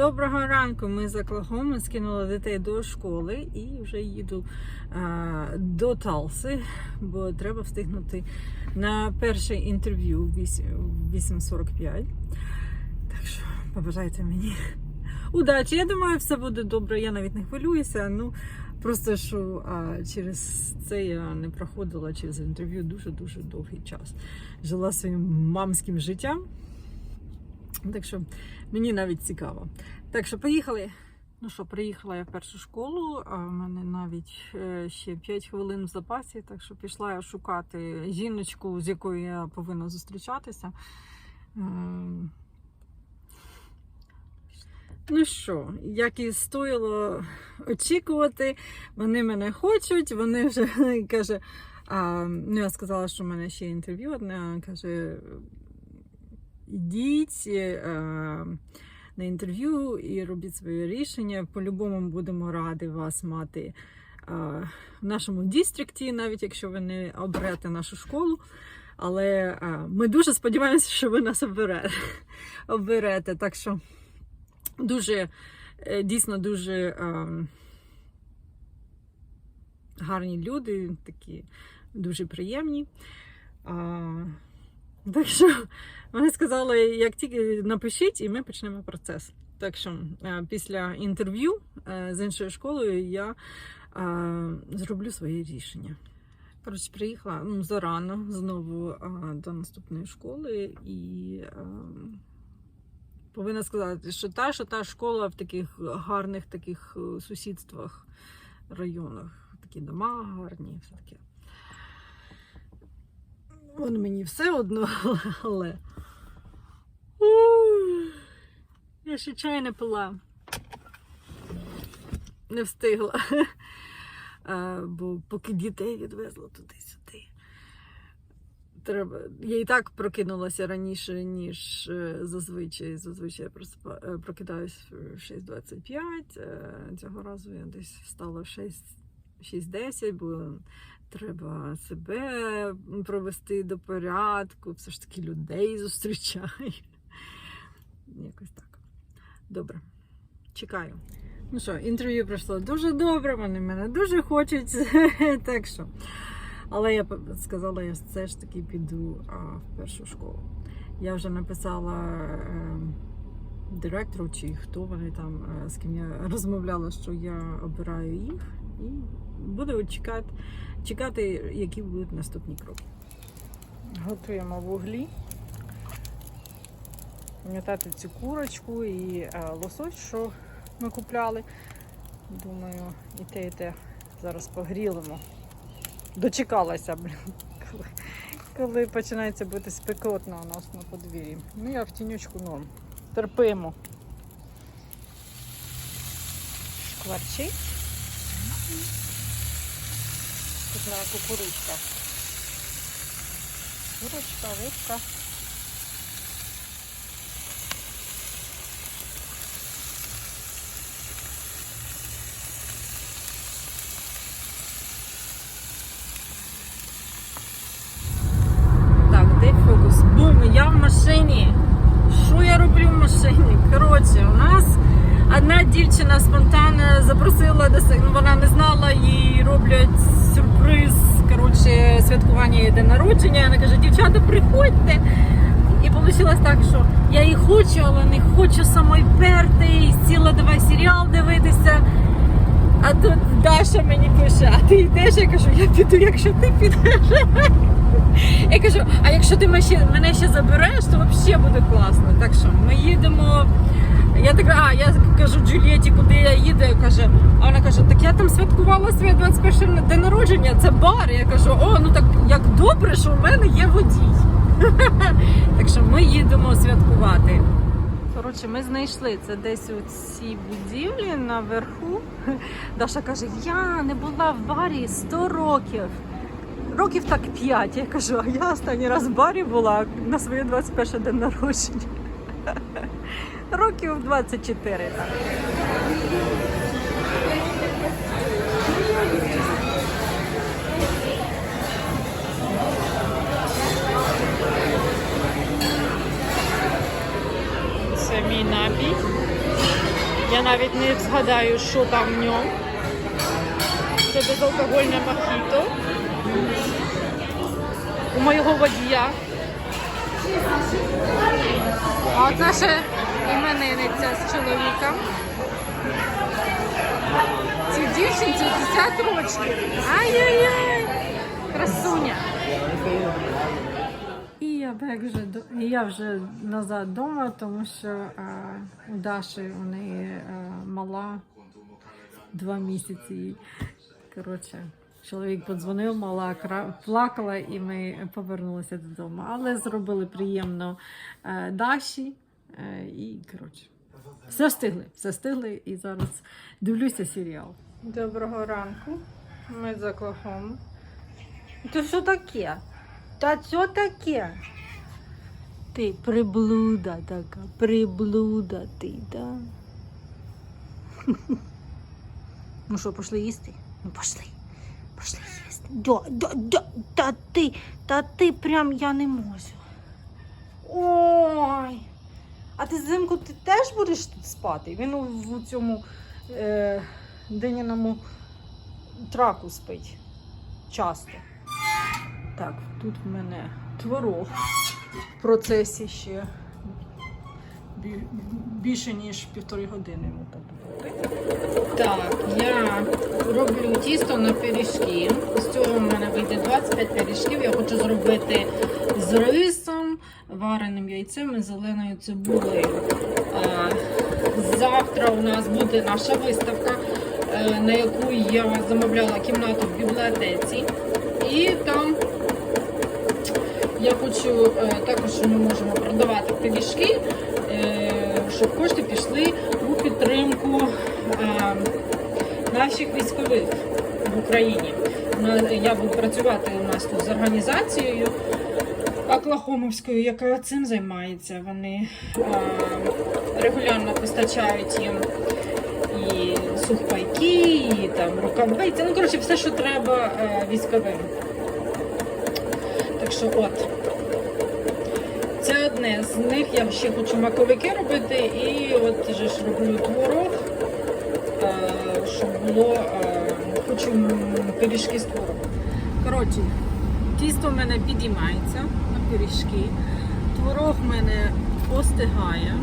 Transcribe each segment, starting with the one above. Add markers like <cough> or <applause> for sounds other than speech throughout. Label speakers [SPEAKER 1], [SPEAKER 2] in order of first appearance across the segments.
[SPEAKER 1] Доброго ранку. Ми з Оклахоми скинули дітей до школи і вже їду а, до Талси, бо треба встигнути на перше інтерв'ю в 8.45. Так що побажайте мені удачі. Я думаю, все буде добре. Я навіть не хвилююся. Ну просто що а, через це я не проходила через інтерв'ю дуже дуже довгий час. Жила своїм мамським життям. Так що мені навіть цікаво. Так що поїхали. Ну що, приїхала я в першу школу, а в мене навіть е, ще 5 хвилин в запасі, так що пішла я шукати жіночку, з якою я повинна зустрічатися. Ем, Ну що, як і стоїло очікувати, вони мене хочуть, вони вже <laughs> каже, а, ну я сказала, що в мене ще інтерв'ю одне, каже, ідіть е, на інтерв'ю і робіть своє рішення. По-любому будемо раді вас мати е, в нашому дістрикті, навіть якщо ви не оберете нашу школу. Але е, ми дуже сподіваємося, що ви нас оберете. Так що дуже, дійсно дуже гарні люди, такі дуже приємні. А, так що вони сказали, як тільки напишіть, і ми почнемо процес. Так що е, після інтерв'ю е, з іншою школою я е, зроблю своє рішення. Коротше, приїхала ну, зарано знову е, до наступної школи і е, повинна сказати, що та, що та школа в таких гарних таких сусідствах, районах, такі дома гарні, все таке. Воно мені все одно, <laughs> але. Я ще чай не пила. Не встигла. <laughs> Бо поки дітей відвезла туди-сюди. Треба. Я і так прокинулася раніше, ніж е, зазвичай. Зазвичай я проспа... е, прокидаюсь в 6.25. Е, Цього разу я десь встала в 6 6.10, бо треба себе провести до порядку, все ж таки людей зустрічаю. <laughs> Якось так. Добре. Чекаю. Ну що, інтерв'ю пройшло дуже добре, вони мене дуже хочуть. <laughs> так що. Але я сказала, я все ж таки піду а, в першу школу. Я вже написала е, директору, чи хто вони там, е, з ким я розмовляла, що я обираю їх, і буду чекати, чекати, які будуть наступні кроки. Готуємо вуглі. Пам'ятати цю курочку і е, лосось, що ми купляли. Думаю, і те, і те зараз погрілимо. Дочекалася, блін, коли, коли починається бути спекотно у нас на подвір'ї. Ну, я в тінючку норм. Терпимо. Шкварчить. Тут на кукурудзка. Курочка, рибка. Я в машині. Що я роблю в машині? Коротше, у нас одна дівчина спонтанно запросила ну вона не знала, їй роблять сюрприз. Коротше, святкування її день народження. Вона каже, дівчата, приходьте. І вийшло так, що я її хочу, але не хочу самої перти. І сіла давай серіал дивитися. А тут Даша мені пише, а ти йдеш? Я кажу, я піду, якщо ти підеш. Я кажу, а якщо ти мене ще забереш, то взагалі буде класно. Так що ми їдемо. Я така, а я кажу Джулієті, куди я їду. Я каже, а вона каже, так я там святкувала своє 21 день народження, це бар. Я кажу, о, ну так як добре, що в мене є водій. <laughs> Так що ми їдемо святкувати. Коротше, ми знайшли це десь у цій будівлі наверху. <laughs> Даша каже: я не була в барі 100 років. Років так 5. Я кажу, а я останній раз в барі була на своє 21 день народження. <laughs> Років 24. Так. Це мій напій. Я навіть не згадаю, що там в ньому. Це безалкогольне мохіто. У моєго водія. А от наша іменинниця з чоловіком. Цій дівчинці 50 років. Ай-яй-яй! Красуня. І я бек вже я вже назад вдома, тому що а, у Даші у неї а, мала два місяці. Коротше, чоловік подзвонив, мала плакала, і ми повернулися додому. Але зробили приємно е, Даші. Е, і коротше, все встигли, все встигли, і зараз дивлюся серіал. Доброго ранку. Ми за Клахом. То що таке? Та що таке? Ти приблуда така, приблуда ти, да? <laughs> ну що, пішли їсти? Ну пішли. Пішли їсти. Да, да, да, та ти, та ти прям я не можу. Ой. А ти взимку ти теж будеш тут спати? Він у, цьому е, диняному траку спить часто. Так, тут в мене творог в процесі ще більше, ніж півтори години йому так я роблю тісто на пиріжки. З цього в мене вийде 25 пиріжків. Я хочу зробити з рисом, вареним яйцем і зеленою цибулею. А, Завтра у нас буде наша виставка, е, на яку я замовляла кімнату в бібліотеці. І там я хочу е, також, що ми можемо продавати е, щоб кошти пішли у підтримку е, наших військових в Україні. Я буду працювати у нас тут з організацією Оклахомовською, яка цим займається. Вони регулярно постачають їм і сухпайки, і там рукавиці. Ну, коротше, все, що треба е, військовим. Так що от. Це одне з них. Я ще хочу маковики робити і от же ж роблю творог, е, щоб було, е, хочу пиріжки з творогом. Коротше, тісто в мене підіймається пиріжки, творог в мене остигає.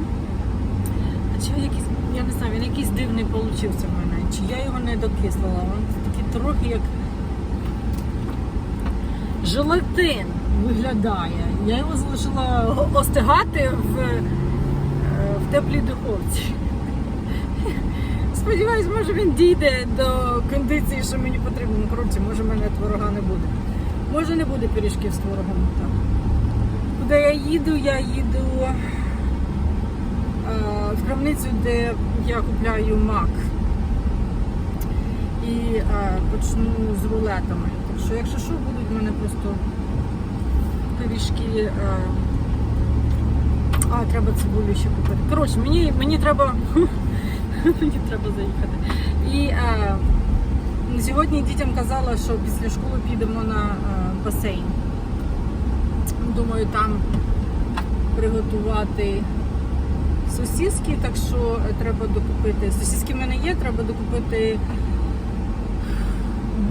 [SPEAKER 1] Чи якийсь, я не знаю, він якийсь дивний получився в мене. Чи я його не докислила? Він такий трохи як желатин виглядає. Я його залишила остигати в, е, в теплій духовці. Сподіваюсь, може він дійде до кондиції, що мені потрібно. Ну, коротше, може в мене творога не буде. Може не буде пиріжків з творогом. Так. Куди я їду, я їду е, в крамницю, де я купляю мак. І е, почну з рулетами. Так що, якщо що, будуть в мене просто пиріжки. Е, а, треба цибулю ще купити. Коротше, мені, мені треба. <laughs> мені треба заїхати. І е, сьогодні дітям казала, що після школи підемо на басейн. Думаю, там приготувати сосиски, так що е, треба докупити. Сосиски в мене є, треба докупити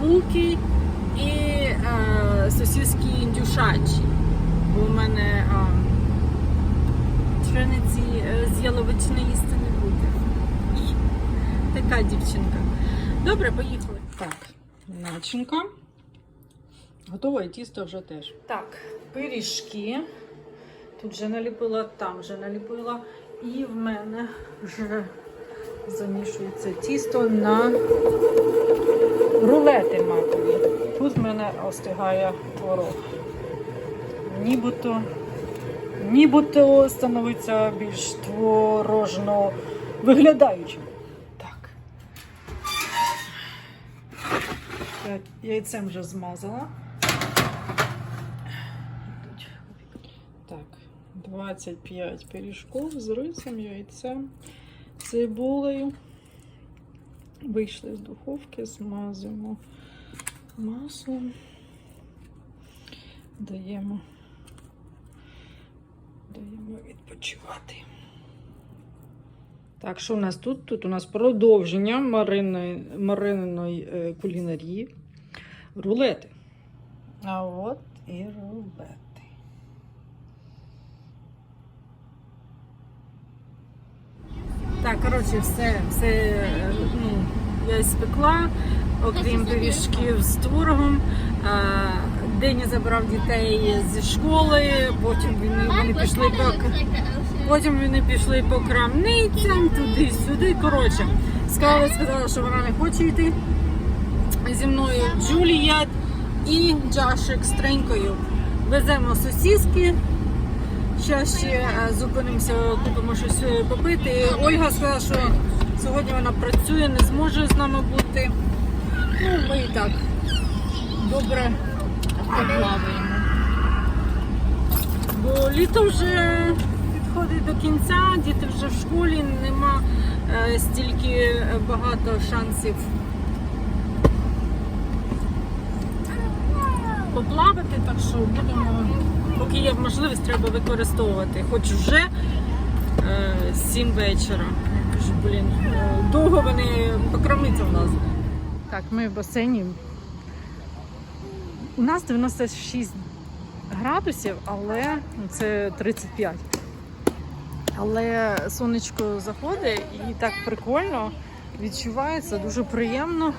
[SPEAKER 1] булки і е, сосиски індюшачі. Бо в мене е, пшениці е, з яловичини їсти не буде. І така дівчинка. Добре, поїхали. Так, начинка. Готове і тісто вже теж. Так, пиріжки. Тут вже наліпила, там вже наліпила. І в мене вже замішується тісто на рулети макові. Тут в мене остигає творог. Нібито, нібито становиться більш творожно виглядаючим. Так. Яйцем вже змазала. Так, 25 пиріжків з рисом, яйцем, цибулею. Вийшли з духовки, змазуємо маслом, даємо, даємо відпочивати. Так, що у нас тут? Тут у нас продовження маринної, марининої е, кулінарії. Рулети. А от і рулети. Так, коротше, все, все ну, я спекла, окрім пиріжків з творогом. А, Деня забрав дітей зі школи, потім вони, вони пішли по Потім вони пішли по крамницям, туди-сюди. Коротше, Скарлет сказала, що вона не хоче йти зі мною. Джулія і Джашик з тренькою. Веземо сосиски. Зараз ще е, зупинимося, купимо щось е, попити. Ольга сказала, що сьогодні вона працює, не зможе з нами бути. Ну, ми і так добре поплаваємо. Бо літо вже підходить до кінця, діти вже в школі, нема е, стільки багато шансів поплавати, так що будемо, поки є можливість, треба використовувати. Хоч вже е, 7 вечора. Кажу, блін, е, довго вони покромиться в нас. Так, ми в басейні. У нас 96 градусів, але ну, це 35. Але сонечко заходить і так прикольно відчувається, дуже приємно.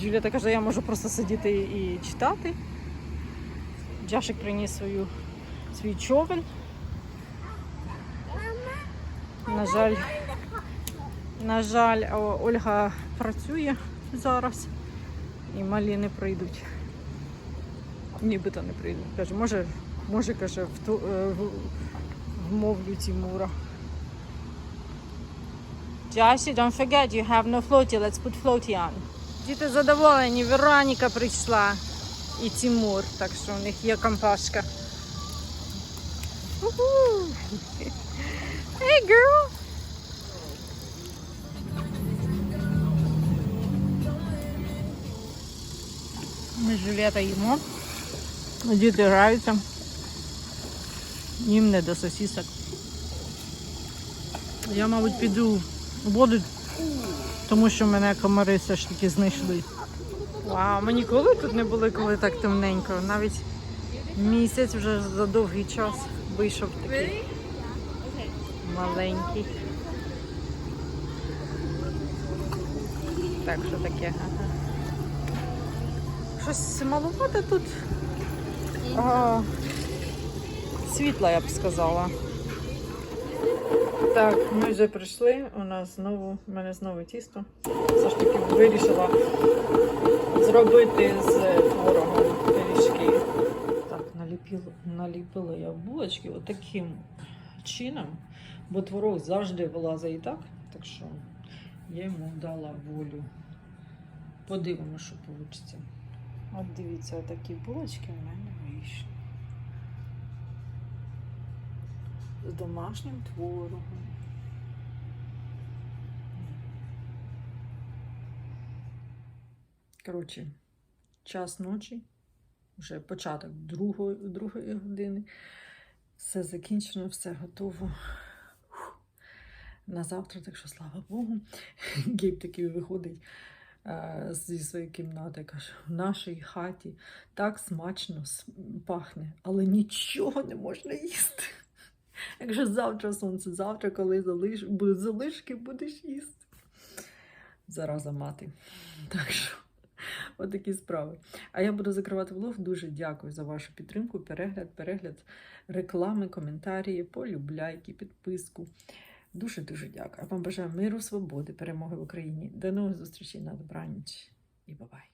[SPEAKER 1] Джуліта каже, я можу просто сидіти і читати. Джашик приніс свою, свій човен. На жаль, на жаль, Ольга працює зараз і малі не прийдуть. Нібито не прийдуть. Каже, може, може, каже, в ту, е, в- вмовлю Тимура. Джасі, don't forget, you have no floaty, let's put floaty on. Діти задоволені, Вероніка прийшла і Тимур, так що у них є компашка. Hey girl! Ми з Жюлєта їмо. Діти граються. Їм не до сосісок. Я, мабуть, піду в воду, тому що мене комари все ж таки знайшли. Вау, ми ніколи тут не були, коли так темненько. Навіть місяць вже за довгий час вийшов такий маленький. Так, що таке? Ага. Щось маловато тут. А, світла, я б сказала. Так, ми вже прийшли. У нас знову, у мене знову тісто. Все ж таки вирішила зробити з творогом пиріжки. Так, наліпила, наліпила я булочки отаким чином, бо творог завжди вилазить і так, так що я йому дала волю. Подивимося, що вийде. От дивіться, такі булочки в мене вийшли. З домашнім творогом. Коротше, час ночі, вже початок другої, другої години. Все закінчено, все готово. Фух. На завтра, так що слава Богу. <laughs> Гейб такий виходить е, зі своєї кімнати, каже, в нашій хаті так смачно пахне, але нічого не можна їсти. Якщо завтра сонце, завтра, коли залиш... будуть залишки, будеш їсти. Зараза мати. <laughs> Так що, отакі справи. А я буду закривати влог. Дуже дякую за вашу підтримку, перегляд, перегляд реклами, коментарі, полюбляйки, підписку. Дуже-дуже дякую. А вам бажаю миру, свободи, перемоги в Україні. До нових зустрічей на добраніч і бабай.